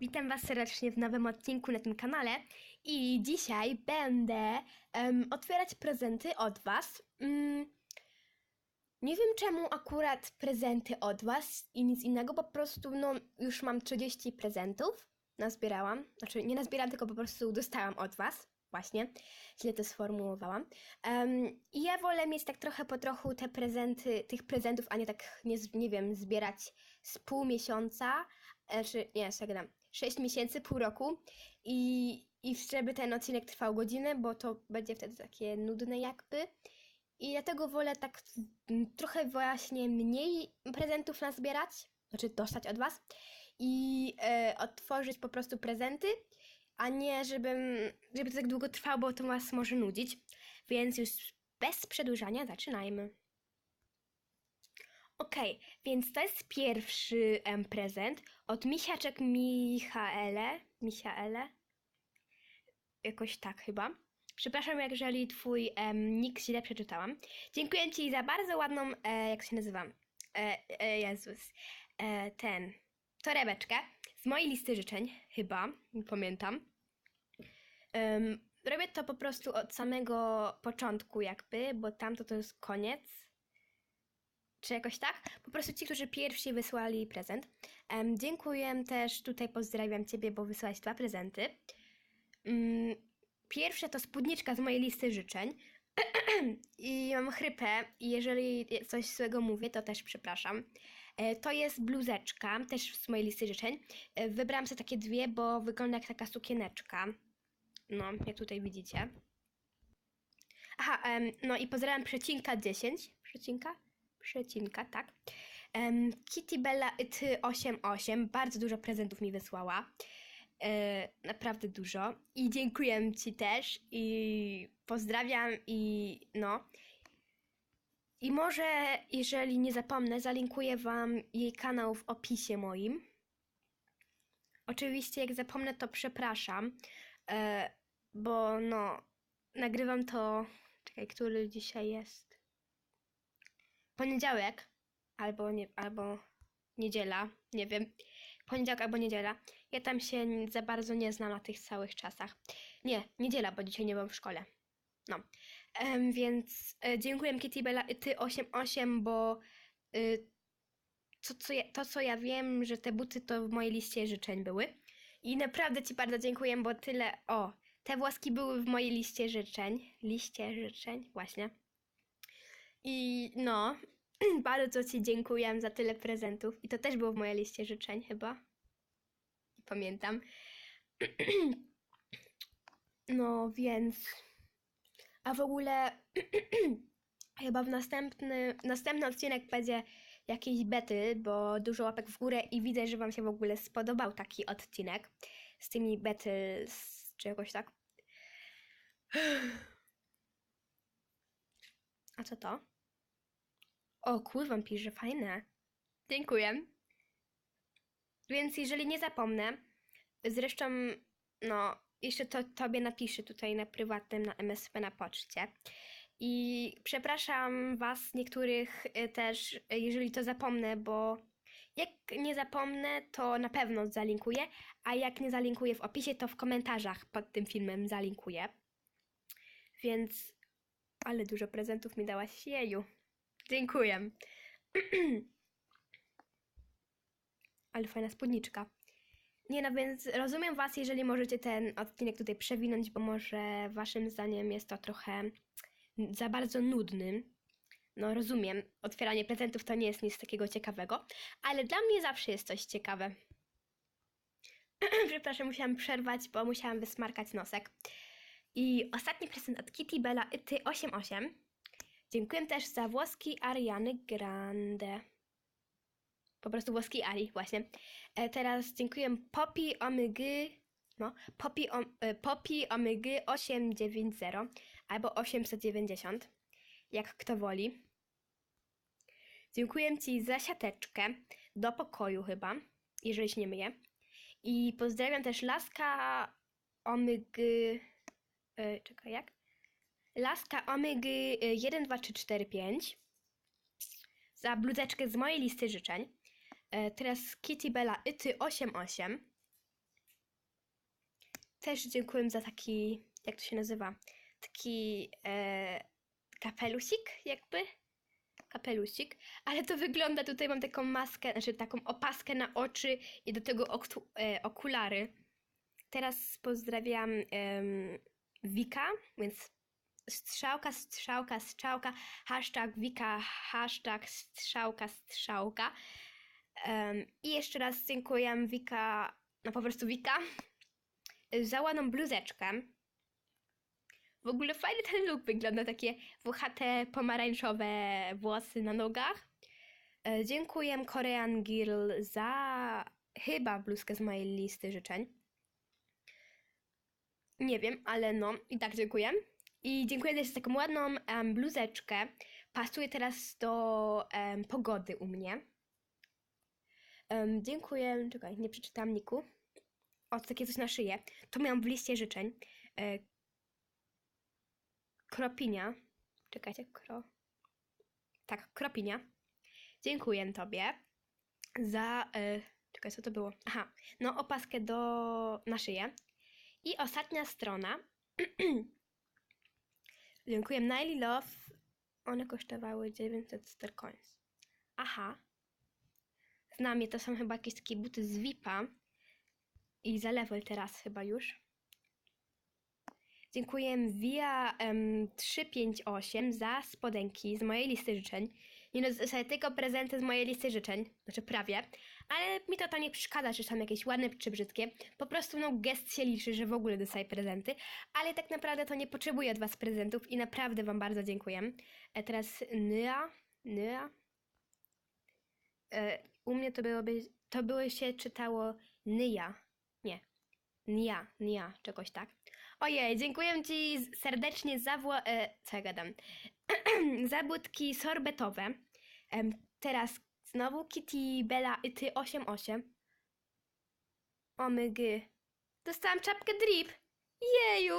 Witam Was serdecznie w nowym odcinku na tym kanale i dzisiaj będę em, otwierać prezenty od Was. Mm, nie wiem czemu akurat prezenty od Was i nic innego, po prostu no już mam 30 prezentów, nazbierałam, znaczy nie nazbierałam, tylko po prostu dostałam od Was, właśnie, źle to sformułowałam. Em, I ja wolę mieć tak trochę po trochu te prezenty, tych prezentów, a nie tak, nie, nie wiem, zbierać z pół miesiąca, znaczy, nie, zagram, 6 miesięcy, pół roku i, i żeby ten odcinek trwał godzinę, bo to będzie wtedy takie nudne jakby. I dlatego wolę tak trochę właśnie mniej prezentów nazbierać, znaczy dostać od Was i e, otworzyć po prostu prezenty, a nie żebym, żeby to tak długo trwało, bo to Was może nudzić. Więc już bez przedłużania zaczynajmy. Okej, więc to jest pierwszy em, prezent od Misiaczek Michaele. Michaele? Jakoś tak chyba. Przepraszam, jeżeli twój em, nick źle przeczytałam. Dziękuję ci za bardzo ładną, e, jak się nazywam? E, e, Jezus. E, ten. Torebeczkę z mojej listy życzeń, chyba, pamiętam. Robię to po prostu od samego początku jakby, bo tamto to jest koniec czy jakoś tak. Po prostu ci, którzy pierwsi wysłali prezent. Em, dziękuję też, tutaj pozdrawiam Ciebie, bo wysłałeś dwa prezenty. Mm, pierwsze to spódniczka z mojej listy życzeń. I mam chrypę i jeżeli coś złego mówię, to też przepraszam. E, To jest bluzeczka, też z mojej listy życzeń. E, Wybrałam sobie takie dwie, bo wygląda jak taka sukieneczka. No, jak tutaj widzicie. Aha, no i pozdrawiam przecinka 10. Przecinka? Przecinka, tak. Um, Kitty Bella Ty 88 bardzo dużo prezentów mi wysłała. E, naprawdę dużo. I dziękuję Ci też. I pozdrawiam i no. I może, jeżeli nie zapomnę, zalinkuję Wam jej kanał w opisie moim. Oczywiście, jak zapomnę, to przepraszam, e, bo no, nagrywam to. Czekaj, który dzisiaj jest? Poniedziałek albo, nie, albo niedziela, nie wiem. Poniedziałek albo niedziela. Ja tam się za bardzo nie znam na tych całych czasach. Nie, niedziela, bo dzisiaj nie byłam w szkole. No. Em, więc e, dziękuję Kitty Bella ty 88, bo y, to, co ja, to, co ja wiem, że te buty to w mojej liście życzeń były. I naprawdę Ci bardzo dziękuję, bo tyle. O, te włoski były w mojej liście życzeń. Liście życzeń, właśnie. I no, bardzo Ci dziękuję za tyle prezentów. I to też było w mojej liście życzeń, chyba. Pamiętam. No, więc. A w ogóle. chyba w następny, następny odcinek będzie jakiś bety, bo dużo łapek w górę i widzę, że Wam się w ogóle spodobał taki odcinek z tymi battles, czy jakoś tak. A co to? O, kurwa, pisze, fajne. Dziękuję. Więc jeżeli nie zapomnę, zresztą, no, jeszcze to tobie napiszę tutaj na prywatnym, na MSP na poczcie. I przepraszam was, niektórych y, też, y, jeżeli to zapomnę, bo jak nie zapomnę, to na pewno zalinkuję, a jak nie zalinkuję w opisie, to w komentarzach pod tym filmem zalinkuję. Więc, ale dużo prezentów mi dałaś, jeju. Dziękuję. Ale fajna spódniczka. Nie no, więc rozumiem Was, jeżeli możecie ten odcinek tutaj przewinąć, bo może Waszym zdaniem jest to trochę za bardzo nudny. No rozumiem, otwieranie prezentów to nie jest nic takiego ciekawego, ale dla mnie zawsze jest coś ciekawe. Przepraszam, musiałam przerwać, bo musiałam wysmarkać nosek. I ostatni prezent od Kitty Bella Ty 88. Dziękuję też za włoski Ariany Grande. Po prostu włoski Ari, właśnie. E, teraz dziękuję Poppy Omygy, no, Poppy, e, Omygy 890 albo 890, jak kto woli. Dziękuję Ci za siateczkę do pokoju chyba, jeżeli się nie myję. I pozdrawiam też Laska Omygy, e, czekaj, jak? Laska Omygy y, 1, 2, 3, 4, 5 za bluzeczkę z mojej listy życzeń. E, Teraz Kitty Bella Yty 88 też dziękuję za taki, jak to się nazywa, taki e, kapelusik jakby. Kapelusik, ale to wygląda, tutaj mam taką maskę, znaczy taką opaskę na oczy i do tego oktu, e, okulary. Teraz pozdrawiam em, Wika, więc strzałka, strzałka, strzałka, hashtag Wika, hashtag strzałka, strzałka. Em, I jeszcze raz dziękuję Wika, no po prostu Wika, za ładną bluzeczkę. W ogóle fajny ten look wygląda, takie włochate, pomarańczowe włosy na nogach. E, Dziękuję Korean Girl za chyba bluzkę z mojej listy życzeń. Nie wiem, ale no, i tak dziękuję. I dziękuję też za taką ładną em, bluzeczkę. Pasuje teraz do em, pogody u mnie. Em, dziękuję, czekaj, nie przeczytam Niku. O, takie coś na szyję. To miałam w liście życzeń. E, kropinia. Czekajcie, kro... Tak, kropinia. Dziękuję Tobie za... E, czekaj, co to było? Aha, no opaskę do... na szyję. I ostatnia strona. Dziękuję Nile Love. One kosztowały 900 star coins. Aha. Znam je, to są chyba jakieś takie buty z VIP-a. I za level teraz chyba już. Dziękuję Via em, 358 za spodenki z mojej listy życzeń. Nie no, dostaję tylko prezenty z mojej listy życzeń, znaczy prawie, ale mi to tam nie przeszkadza, czy są jakieś ładne czy brzydkie. Po prostu no gest się liczy, że w ogóle dostaję prezenty, ale tak naprawdę to nie potrzebuję od was prezentów i naprawdę wam bardzo dziękuję. E, teraz Nya, Nya. E, u mnie to byłoby, to było się czytało Nya. Nie. Nia, Nia, czegoś tak. Ojej, dziękuję Ci serdecznie za wło... E, co ja gadam? za budki sorbetowe. Em, teraz znowu Kitty Bella i Ty 88. Omygy. Dostałam czapkę drip. Jeju!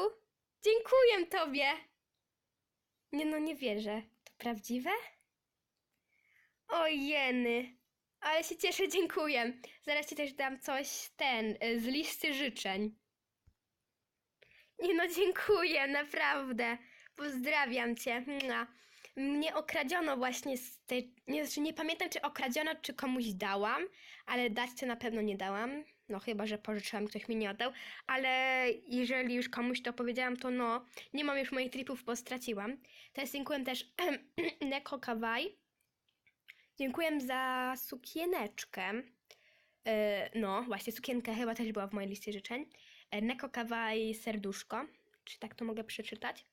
Dziękuję Tobie! Nie no, nie wierzę. To prawdziwe? Ojeny. Ale się cieszę, dziękuję. Zaraz ci też dam coś, ten, y, z listy życzeń. Nie no, dziękuję, naprawdę. Pozdrawiam cię. Mua. Mnie okradziono właśnie z tej, nie, znaczy nie pamiętam czy okradziono, czy komuś dałam, ale dać to na pewno nie dałam. No chyba, że pożyczyłam, ktoś mi nie oddał, ale jeżeli już komuś to powiedziałam, to no, nie mam już moich tripów, bo straciłam. Teraz dziękuję też Neko Kawaii. Dziękuję za sukieneczkę. E, no, właśnie, sukienka chyba też była w mojej liście życzeń. E, Neko Kawaii Serduszko, czy tak to mogę przeczytać.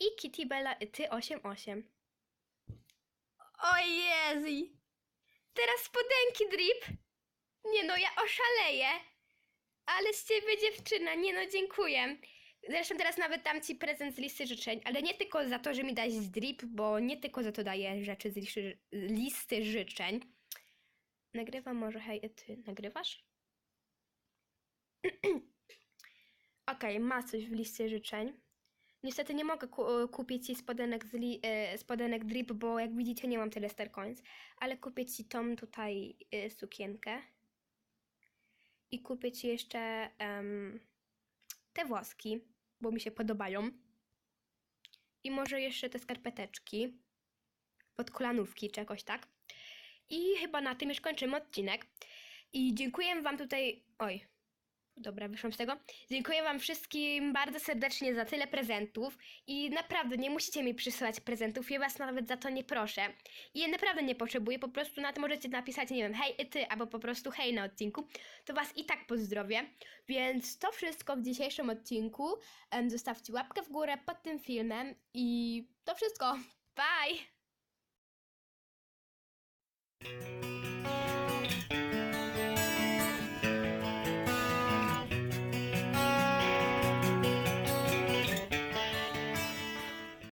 I Kitty Bella Ty 88. O Jezu! Teraz spodenki drip! Nie no, ja oszaleję! Ale z ciebie dziewczyna, nie no, dziękuję. Zresztą teraz nawet dam ci prezent z listy życzeń, ale nie tylko za to, że mi dałeś drip, bo nie tylko za to daję rzeczy z listy, listy życzeń. Nagrywam może, hej, ty nagrywasz? Okej, ma coś w liście życzeń. Niestety nie mogę ku- kupić ci spodenek, z li- e, spodenek drip, bo jak widzicie nie mam tyle coins, ale kupię ci tą tutaj e, sukienkę. I kupię ci jeszcze em, te włoski, bo mi się podobają. I może jeszcze te skarpeteczki pod kolanówki czy jakoś tak. I chyba na tym już kończymy odcinek. I dziękuję Wam tutaj. Oj, Dobra, wyszłam z tego. Dziękuję Wam wszystkim bardzo serdecznie za tyle prezentów i naprawdę nie musicie mi przysyłać prezentów, ja Was nawet za to nie proszę. I ja naprawdę nie potrzebuję, po prostu na to możecie napisać, nie wiem, hej ty, albo po prostu hej na odcinku, to Was i tak pozdrowię. Więc to wszystko w dzisiejszym odcinku. Zostawcie łapkę w górę pod tym filmem i to wszystko. Bye!